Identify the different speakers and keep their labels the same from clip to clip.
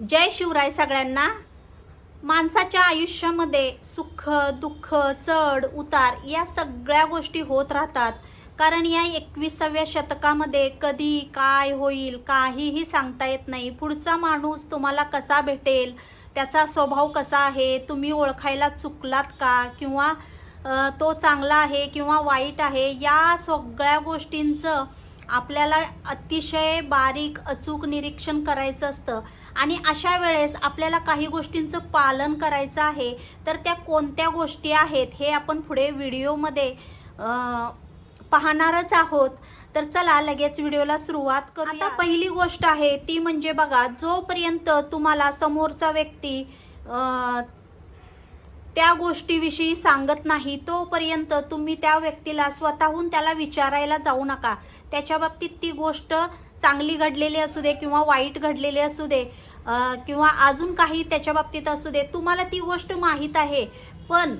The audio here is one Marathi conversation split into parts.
Speaker 1: जय शिवराय सगळ्यांना. माणसाच्या आयुष्यामध्ये सुख दुःख चढ उतार या सगळ्या गोष्टी होत राहतात. कारण या एकविसाव्या शतकामध्ये कधी काय होईल काहीही सांगता येत नाही. पुढचा माणूस तुम्हाला कसा भेटेल त्याचा स्वभाव कसा आहे तुम्ही ओळखायला चुकलात का किंवा तो चांगला आहे किंवा वाईट आहे या सगळ्या गोष्टींचं आपल्याला अतिशय बारीक अचूक निरीक्षण करायचं असतं. आणि अशा वेळेस आपल्याला काही गोष्टींचं पालन करायचं आहे तर त्या कोणत्या गोष्टी आहेत हे आपण पुढे व्हिडिओमध्ये पाहणारच आहोत. तर चला लगेच व्हिडिओला सुरुवात करू आता पहिली गोष्ट आहे ती म्हणजे बघा जोपर्यंत तुम्हाला समोरचा व्यक्ती त्या गोष्टीविषयी सांगत नाही तोपर्यंत तुम्ही त्या व्यक्तीला स्वतःहून त्याला विचारायला जाऊ नका. त्याच्या बाबतीत ती गोष्ट चांगली घडलेली असू दे किंवा वाईट घडलेली असू दे किंवा अजून काही त्याच्या बाबतीत असू दे तुम्हाला ती गोष्ट माहीत आहे. पण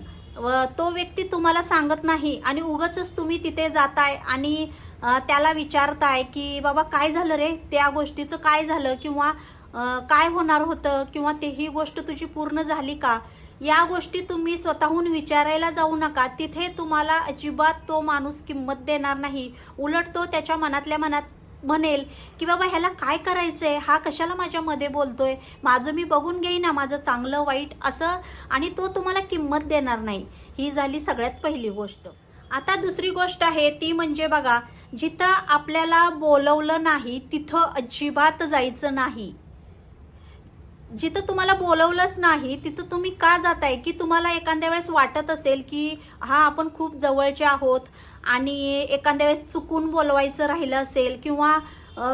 Speaker 1: तो व्यक्ती तुम्हाला सांगत नाही आणि उगच तुम्ही तिथे जाताय आणि त्याला विचारताय की बाबा काय झालं रे? त्या गोष्टीचं काय झालं? किंवा काय होणार होतं? किंवा ते ही गोष्ट तुझी पूर्ण झाली का? या गोष्टी तुम्ही स्वतःहून विचारायला जाऊ नका. तिथे तुम्हाला अजिबात तो माणूस किंमत देणार नाही. उलट तो त्याच्या मनातल्या मनात म्हणेल की बाबा ह्याला काय करायचंय? हा कशाला माझ्यामध्ये बोलतो बोलतोय? माझं मी बघून घेईन ना माझं चांगलं वाईट असं. आणि तो तुम्हाला किंमत देणार नाही. ही झाली सगळ्यात पहिली गोष्ट. आता दुसरी गोष्ट आहे ती म्हणजे बघा जिथं आपल्याला बोलवलं नाही तिथं अजिबात जायचं नाही. जिथं तुम्हाला बोलवलंच नाही तिथं तुम्ही का जाताय? की तुम्हाला एखाद्या वेळेस वाटत असेल की हा आपण खूप जवळचे आहोत. आणि एखाद्या वेळेस चुकून बोलवायचं राहिलं असेल किंवा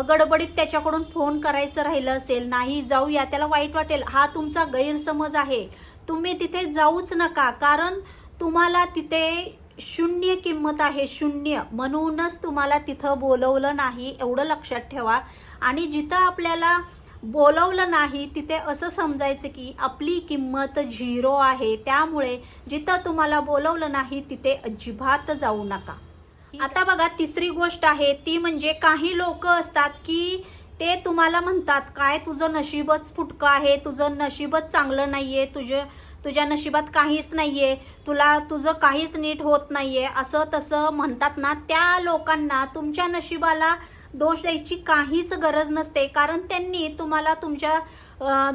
Speaker 1: गडबडीत त्याच्याकडून फोन करायचं राहिलं असेल नाही जाऊया त्याला वाईट वाटेल हा तुमचा गैरसमज आहे. तुम्ही तिथे जाऊच नका कारण तुम्हाला तिथे शून्य किंमत आहे शून्य. म्हणूनच तुम्हाला तिथं बोलवलं नाही एवढं लक्षात ठेवा. आणि जिथं आपल्याला बोलवलं नाही तिथे असं समजायचं की आपली किंमत झिरो आहे त्यामुळे जिथं तुम्हाला बोलवलं नाही तिथे अजिबात जाऊ नका. आता बघा तिसरी गोष्ट आहे ती म्हणजे काही लोक असतात की ते तुम्हाला म्हणतात काय तुझं नशीबच फुटकं आहे तुझं नशीबच चांगलं नाहीये तुझे तुझ्या नशिबात काहीच नाहीये तुला तुझं काहीच नीट होत नाहीये असं तसं म्हणतात ना त्या लोकांना तुमच्या नशिबाला दोष द्यायची काहीच गरज नसते. कारण त्यांनी तुम्हाला तुमच्या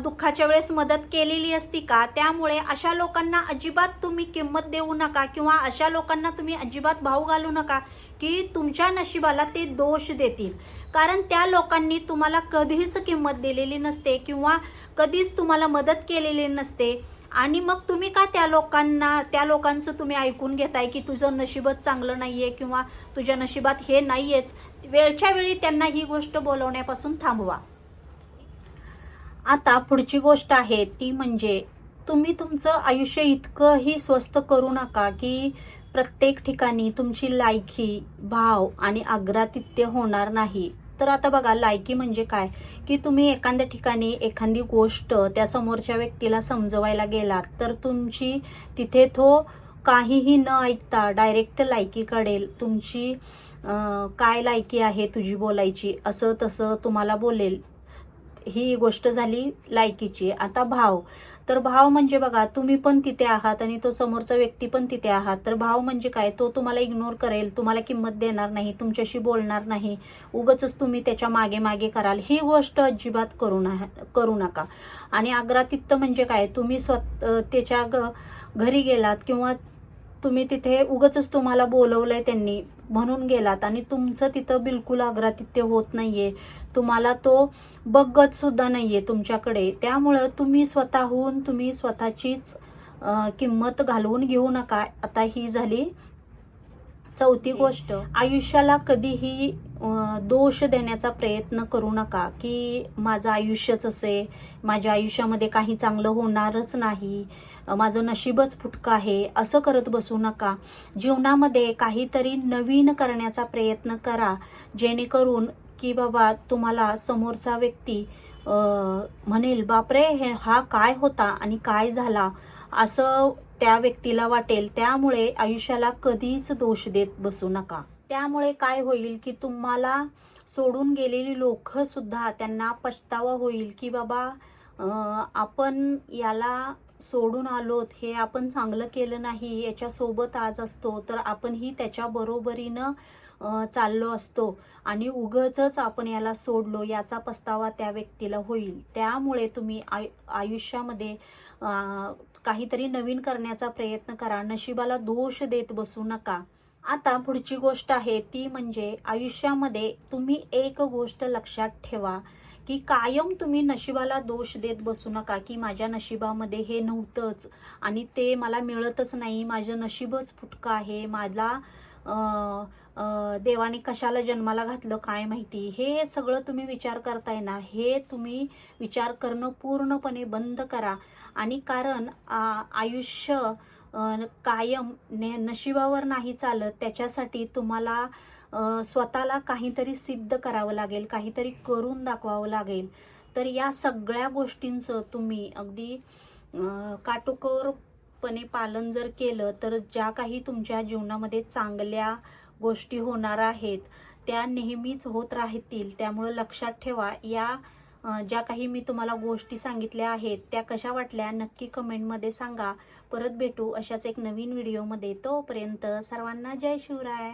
Speaker 1: दुःखाच्या वेळेस मदत केलेली असती का? त्यामुळे अशा लोकांना अजिबात तुम्ही किंमत देऊ नका किंवा अशा लोकांना तुम्ही अजिबात भाव घालू नका की तुमच्या नशिबाला ते दोष देतील. कारण त्या लोकांनी तुम्हाला कधीच किंमत दिलेली नसते किंवा कधीच तुम्हाला मदत केलेली नसते. आणि मग तुम्ही का त्या लोकांना त्या लोकांचं तुम्ही ऐकून घेताय की तुझं नशिबच चांगलं नाहीये किंवा तुझ्या नशिबात हे नाहीयेच? वेळच्या वेळी त्यांना ही गोष्ट बोलवण्यापासून थांबवा. आता पुढची गोष्ट आहे ती म्हणजे तुम्ही तुमचं आयुष्य इतकंही स्वस्त करू नका की प्रत्येक ठिकाणी तुमची लायकी भाव आणि आग्रातिथ्य होणार नाही. तर आता बघा लायकी म्हणजे काय? की तुम्ही एखाद्या ठिकाणी एखादी गोष्ट त्या समोरच्या व्यक्तीला समजवायला गेलात तर तुमची तिथे तो काहीही न ऐकता डायरेक्ट लायकी काढेल तुमची काय लायकी आहे तुझी बोलायची असं तसं तुम्हाला बोलेल. ही गोष्ट झाली लायकीची. आता भाव. तर भाव म्हणजे बघा तुम्ही पण तिथे आहात आणि तो समोरचा व्यक्ती पण तिथे आहात. तर भाव म्हणजे काय? तो तुम्हाला इग्नोर करेल तुम्हाला किंमत देणार नाही तुमच्याशी बोलणार नाही. उगच तुम्ही त्याच्यामागे मागे कराल. ही गोष्ट अजिबात करू ना करू नका. आणि आग्रातित्त म्हणजे काय? तुम्ही स्वत त्याच्या घरी गेलात किंवा तुम्ही तिथे उगच तुम्हाला बोलवलंय त्यांनी म्हणून गेलात. आणि तुमचं तिथं बिलकुल आग्रातिथ्य होत नाहीये. तुम्हाला तो बघत सुद्धा नाहीये तुमच्याकडे. त्यामुळं तुम्ही स्वतःहून तुम्ही स्वतःचीच किंमत घालवून घेऊ नका. आता ही झाली चौथी गोष्ट. आयुष्याला कधीही दोष देण्याचा प्रयत्न करू नका. की माझं आयुष्यच असे माझ्या आयुष्यामध्ये काही चांगलं होणारच नाही. माझं नशीबच फुटकं आहे असं करत बसू नका. जीवनामध्ये काहीतरी नवीन करण्याचा प्रयत्न करा जेणेकरून की बाबा तुम्हाला समोरचा व्यक्ती म्हणेल बापरे हे हा काय होता आणि काय झाला? असं त्या व्यक्तीला वाटेल. त्यामुळे आयुष्याला कधीच दोष देत बसू नका. त्यामुळे काय होईल की तुम्हाला सोडून गेलेली लोक सुद्धा त्यांना पछतावा होईल की बाबा आपण याला सोडून आलोत हे आपण चांगलं केलं नाही याच्यासोबत आज असतो तर आपणही त्याच्या बरोबरीनं चाललो असतो. आणि उगच आपण याला सोडलो याचा पस्तावा त्या व्यक्तीला होईल. त्यामुळे तुम्ही आय आयुष्यामध्ये काहीतरी नवीन करण्याचा प्रयत्न करा. नशिबाला दोष देत बसू नका. आता पुढची गोष्ट आहे ती म्हणजे आयुष्यामध्ये तुम्ही एक गोष्ट लक्षात ठेवा. की कायम तुम्ही नशिबाला दोष देत बसू नका की माझ्या नशिबामध्ये हे नव्हतंच आणि ते मला मिळतच नाही माझं नशीबच फुटकं आहे मला देवाने कशाला जन्माला घातलं काय माहिती? हे सगळं तुम्ही विचार करताय ना हे तुम्ही विचार करणं पूर्णपणे बंद करा. आणि कारण आ- आयुष्य कायम ने नशिबावर नाही चालत त्याच्यासाठी तुम्हाला स्वतःला काहीतरी सिद्ध करावं लागेल काहीतरी करून दाखवावं लागेल. तर या सगळ्या गोष्टींचं तुम्ही अगदी काटोकोरपणे पालन जर केलं तर ज्या काही तुमच्या जीवनामध्ये चांगल्या गोष्टी होणार आहेत त्या नेहमीच होत राहतील. त्यामुळं लक्षात ठेवा या ज्या काही मी तुम्हाला गोष्टी सांगितल्या आहेत त्या कशा वाटल्या नक्की कमेंटमध्ये सांगा. परत भेटू अशाच एक नवीन व्हिडिओमध्ये. तोपर्यंत सर्वांना जय शिवराय.